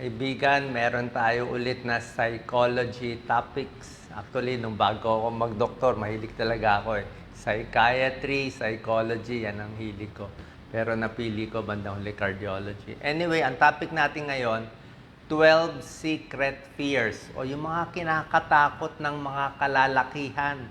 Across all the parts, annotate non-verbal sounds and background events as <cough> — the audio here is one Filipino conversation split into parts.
Kaibigan, meron tayo ulit na psychology topics. Actually, nung bago ako mag-doktor, mahilig talaga ako eh. Psychiatry, psychology, yan ang hilig ko. Pero napili ko bandang huli cardiology. Anyway, ang topic natin ngayon, 12 secret fears o yung mga kinakatakot ng mga kalalakihan.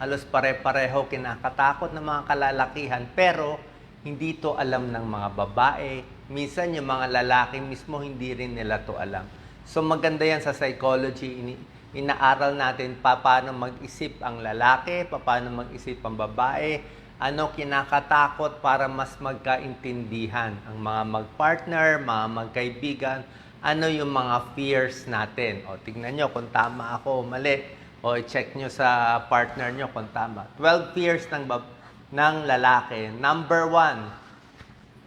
Halos pare-pareho kinakatakot ng mga kalalakihan pero hindi to alam ng mga babae. Minsan yung mga lalaki mismo hindi rin nila to alam. So maganda yan sa psychology. Ini- inaaral natin pa paano mag-isip ang lalaki, pa paano mag-isip ang babae, ano kinakatakot para mas magkaintindihan ang mga mag-partner, mga magkaibigan, ano yung mga fears natin. O tingnan nyo kung tama ako o mali. O i-check nyo sa partner nyo kung tama. 12 fears ng, ng lalaki. Number one,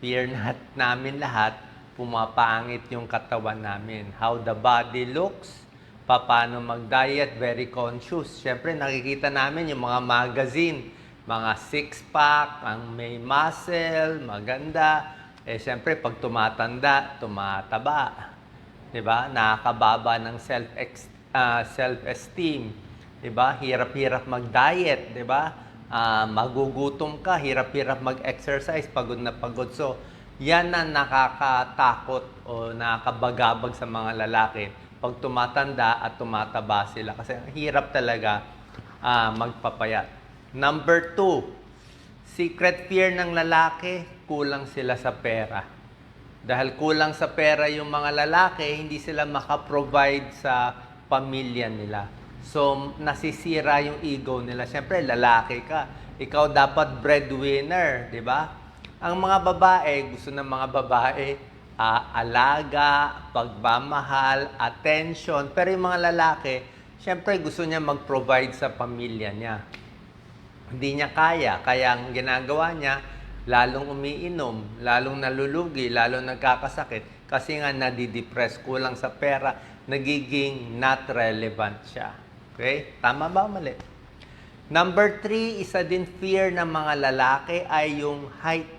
fear nat <laughs> namin lahat, pumapangit yung katawan namin. How the body looks, paano mag-diet, very conscious. Siyempre, nakikita namin yung mga magazine, mga six-pack, ang may muscle, maganda. Eh, siyempre, pag tumatanda, tumataba. 'di ba? Nakakababa ng self ah, self-esteem, 'di ba? Hirap-hirap mag-diet, 'di Ah, magugutom ka, hirap-hirap mag-exercise, pagod na pagod. So, yan na nakakatakot o nakakabagabag sa mga lalaki pag tumatanda at tumataba sila. Kasi ang hirap talaga ah, magpapayat. Number two, secret fear ng lalaki, kulang sila sa pera. Dahil kulang sa pera yung mga lalaki, hindi sila makaprovide sa pamilya nila. So, nasisira yung ego nila. Siyempre, lalaki ka. Ikaw dapat breadwinner, di ba? Ang mga babae, gusto ng mga babae, ah, alaga, pagmamahal, attention. Pero yung mga lalaki, siyempre gusto niya mag-provide sa pamilya niya hindi niya kaya. Kaya ang ginagawa niya, lalong umiinom, lalong nalulugi, lalong nagkakasakit. Kasi nga nadidepress, kulang sa pera, nagiging not relevant siya. Okay? Tama ba o mali? Number three, isa din fear ng mga lalaki ay yung height.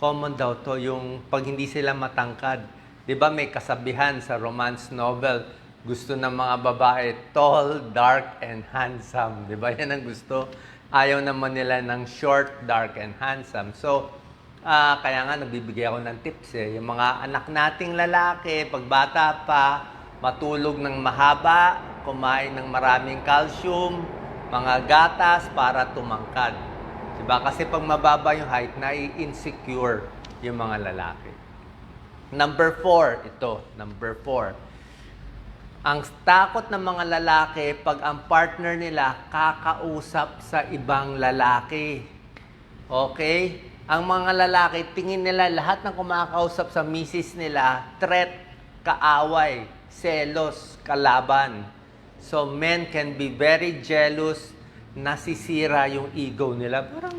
Common daw to, yung pag hindi sila matangkad. Di ba may kasabihan sa romance novel, gusto ng mga babae, tall, dark, and handsome. Di ba? Yan ang gusto. Ayaw naman nila ng short, dark, and handsome. So, ah, kaya nga nagbibigay ako ng tips eh. Yung mga anak nating lalaki, pag bata pa, matulog ng mahaba, kumain ng maraming calcium, mga gatas para tumangkad. Diba? Kasi pag mababa yung height, nai-insecure yung mga lalaki. Number four, ito, number four. Ang takot ng mga lalaki pag ang partner nila kakausap sa ibang lalaki. Okay? Ang mga lalaki, tingin nila lahat ng kumakausap sa misis nila, threat, kaaway, selos, kalaban. So men can be very jealous, nasisira yung ego nila. Parang,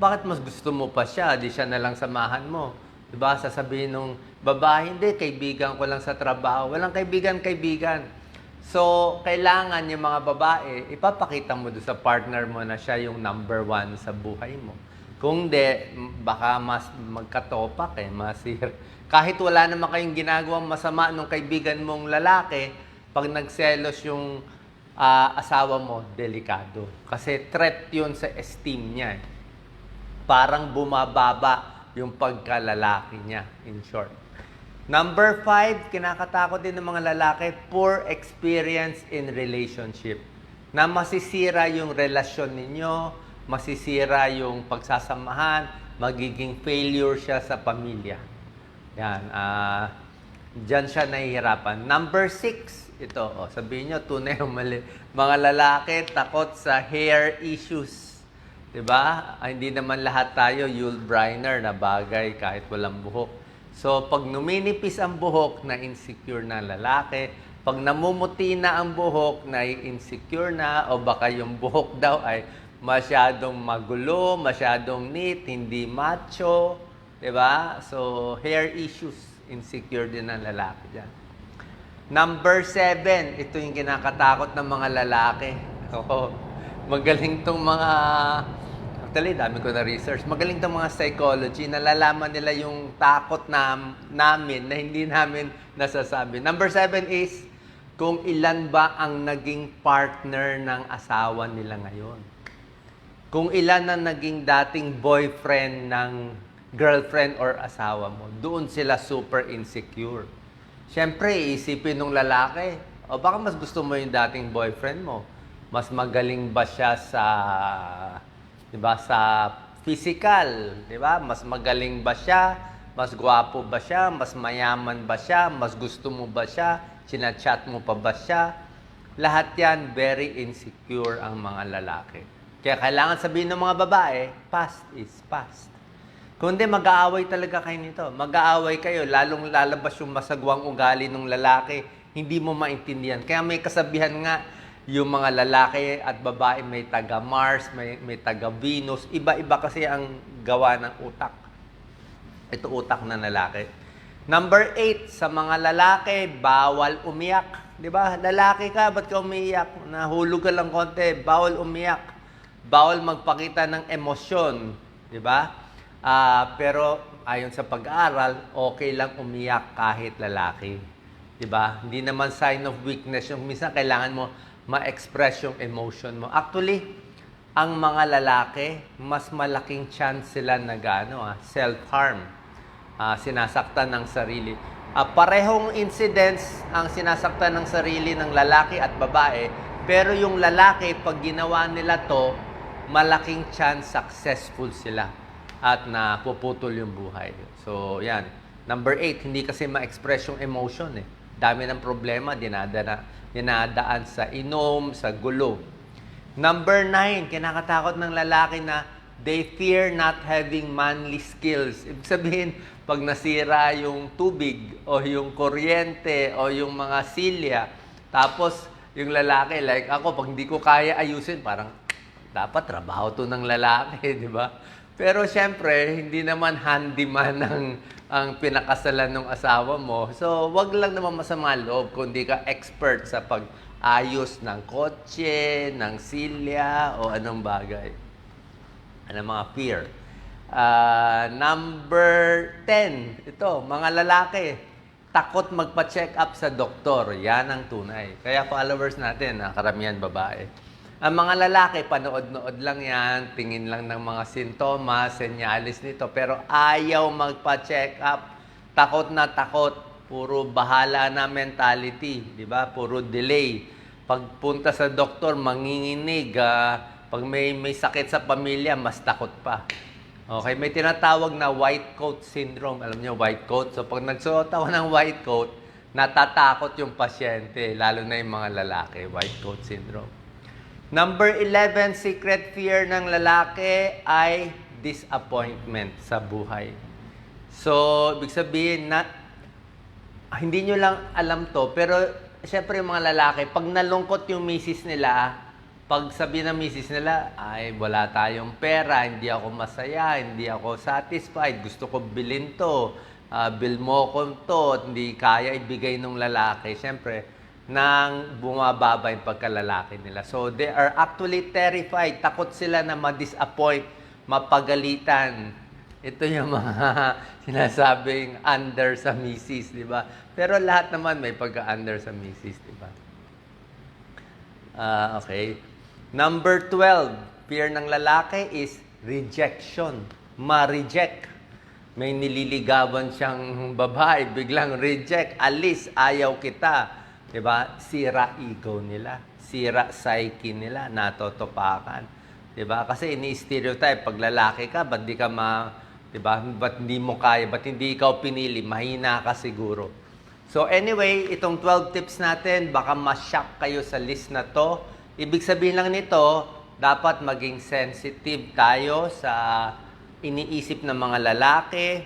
bakit mas gusto mo pa siya? Di siya na lang samahan mo. Diba? Sasabihin nung babae, hindi, kaibigan ko lang sa trabaho. Walang kaibigan-kaibigan. So, kailangan yung mga babae, ipapakita mo doon sa partner mo na siya yung number one sa buhay mo. Kung m- baka mas magkatopak eh, masir. <laughs> Kahit wala naman kayong ginagawang masama nung kaibigan mong lalaki, pag nagselos yung ah, asawa mo, delikado. Kasi threat yun sa esteem niya. eh parang bumababa yung pagkalalaki niya, in short. Number five, kinakatakot din ng mga lalaki, poor experience in relationship. Na masisira yung relasyon ninyo, masisira yung pagsasamahan, magiging failure siya sa pamilya. Yan, ah, Diyan siya nahihirapan. Number six, ito, oh, sabihin nyo, tunay o mali. Mga lalaki, takot sa hair issues. 'Di ba? Ah, hindi naman lahat tayo Yul Brynner na bagay kahit walang buhok. So, pag numinipis ang buhok, na insecure na lalaki. Pag namumuti na ang buhok, na insecure na. O baka yung buhok daw ay masyadong magulo, masyadong neat, hindi macho. 'Di ba? So, hair issues, insecure din ang lalaki dyan. Number seven, ito yung kinakatakot ng mga lalaki. <laughs> Oo. Magaling tong mga Actually, dami ko na research. Magaling tong mga psychology. Nalalaman nila yung takot na, namin na hindi namin nasasabi. Number seven is, kung ilan ba ang naging partner ng asawa nila ngayon. Kung ilan na naging dating boyfriend ng girlfriend or asawa mo, doon sila super insecure. Siyempre, isipin ng lalaki, o baka mas gusto mo yung dating boyfriend mo. Mas magaling ba siya sa, di ba, sa physical, di ba? Mas magaling ba siya? Mas gwapo ba siya? Mas mayaman ba siya? Mas gusto mo ba siya? Chinachat mo pa ba siya? Lahat yan, very insecure ang mga lalaki. Kaya kailangan sabihin ng mga babae, past is past. Kundi mag-aaway talaga kayo nito. Mag-aaway kayo, lalong lalabas yung masagwang ugali ng lalaki. Hindi mo maintindihan. Kaya may kasabihan nga, yung mga lalaki at babae may taga Mars, may, may taga Venus. Iba-iba kasi ang gawa ng utak. Ito utak ng lalaki. Number eight, sa mga lalaki, bawal umiyak. Di ba? Lalaki ka, ba't ka umiiyak? Nahulog ka lang konti, bawal umiyak. Bawal magpakita ng emosyon. Di ba? Ah, pero ayon sa pag-aaral, okay lang umiyak kahit lalaki. 'Di ba? Hindi naman sign of weakness yung minsan kailangan mo ma-express yung emotion mo. Actually, ang mga lalaki, mas malaking chance sila na gaano, ah, self-harm. Ah, sinasaktan ng sarili. Ah, parehong incidents ang sinasaktan ng sarili ng lalaki at babae, pero yung lalaki, pag ginawa nila to, malaking chance successful sila at napuputol yung buhay. So, yan. Number eight, hindi kasi ma-express yung emotion eh. Dami ng problema, dinadana, dinadaan sa inom, sa gulo. Number nine, kinakatakot ng lalaki na they fear not having manly skills. Ibig sabihin, pag nasira yung tubig o yung kuryente o yung mga silya, tapos yung lalaki, like ako, pag hindi ko kaya ayusin, parang dapat trabaho to ng lalaki, <laughs> di ba? Pero syempre, hindi naman handyman ang, ang pinakasalan ng asawa mo. So, wag lang naman masama loob kundi ka expert sa pag-ayos ng kotse, ng silya, o anong bagay. Ano mga fear. Ah, number 10, ito, mga lalaki, takot magpa-check up sa doktor. Yan ang tunay. Kaya followers natin, ah, karamihan babae. Ang mga lalaki, panood-nood lang yan, tingin lang ng mga sintomas, senyalis nito, pero ayaw magpa-check up. Takot na takot, puro bahala na mentality, di ba? Puro delay. Pagpunta sa doktor, manginginig. ah, pag may, may sakit sa pamilya, mas takot pa. Okay, may tinatawag na white coat syndrome. Alam niyo, white coat. So, pag nagsuot ako ng white coat, natatakot yung pasyente, lalo na yung mga lalaki, white coat syndrome. Number 11, secret fear ng lalaki ay disappointment sa buhay. So, ibig sabihin na hindi nyo lang alam to, pero syempre yung mga lalaki, pag nalungkot yung misis nila, pag sabi ng misis nila, ay wala tayong pera, hindi ako masaya, hindi ako satisfied, gusto ko bilhin to, ah, bill mo ko to, hindi kaya ibigay ng lalaki. Syempre, nang bumababa yung pagkalalaki nila. So, they are actually terrified. Takot sila na ma-disappoint, mapagalitan. Ito yung <laughs> mga sinasabing under sa misis, di ba? Pero lahat naman may pagka-under sa misis, di ba? Ah, okay. Number 12, fear ng lalaki is rejection. Ma-reject. May nililigawan siyang babae, biglang reject, alis, ayaw kita. 'Di ba? Sira ego nila, sira psyche nila, natotopakan. 'Di ba? Kasi ini-stereotype pag lalaki ka, ba't di ka ma 'di ba? Ba't hindi mo kaya? Ba't hindi ikaw pinili? Mahina ka siguro. So anyway, itong 12 tips natin, baka ma-shock kayo sa list na 'to. Ibig sabihin lang nito, dapat maging sensitive tayo sa iniisip ng mga lalaki,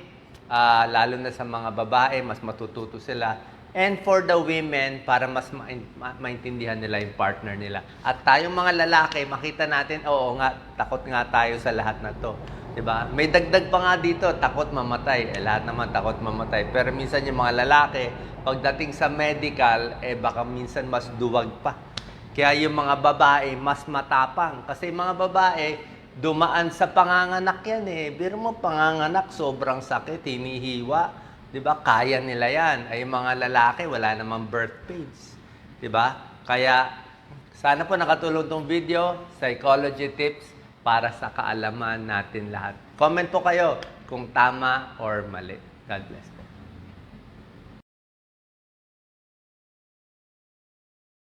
ah, lalo na sa mga babae, mas matututo sila. And for the women, para mas ma- ma- maintindihan nila yung partner nila. At tayong mga lalaki, makita natin, oo nga, takot nga tayo sa lahat na to. 'Di ba? May dagdag pa nga dito, takot mamatay. Eh, lahat naman takot mamatay. Pero minsan yung mga lalaki, pagdating sa medical, eh baka minsan mas duwag pa. Kaya yung mga babae, mas matapang. Kasi yung mga babae, dumaan sa panganganak yan eh. Biro mo, panganganak, sobrang sakit, hinihiwa. Di ba? Kaya nila yan. Ay mga lalaki, wala namang birth pains. Di ba? Kaya, sana po nakatulong tong video, psychology tips para sa kaalaman natin lahat. Comment po kayo kung tama or mali. God bless.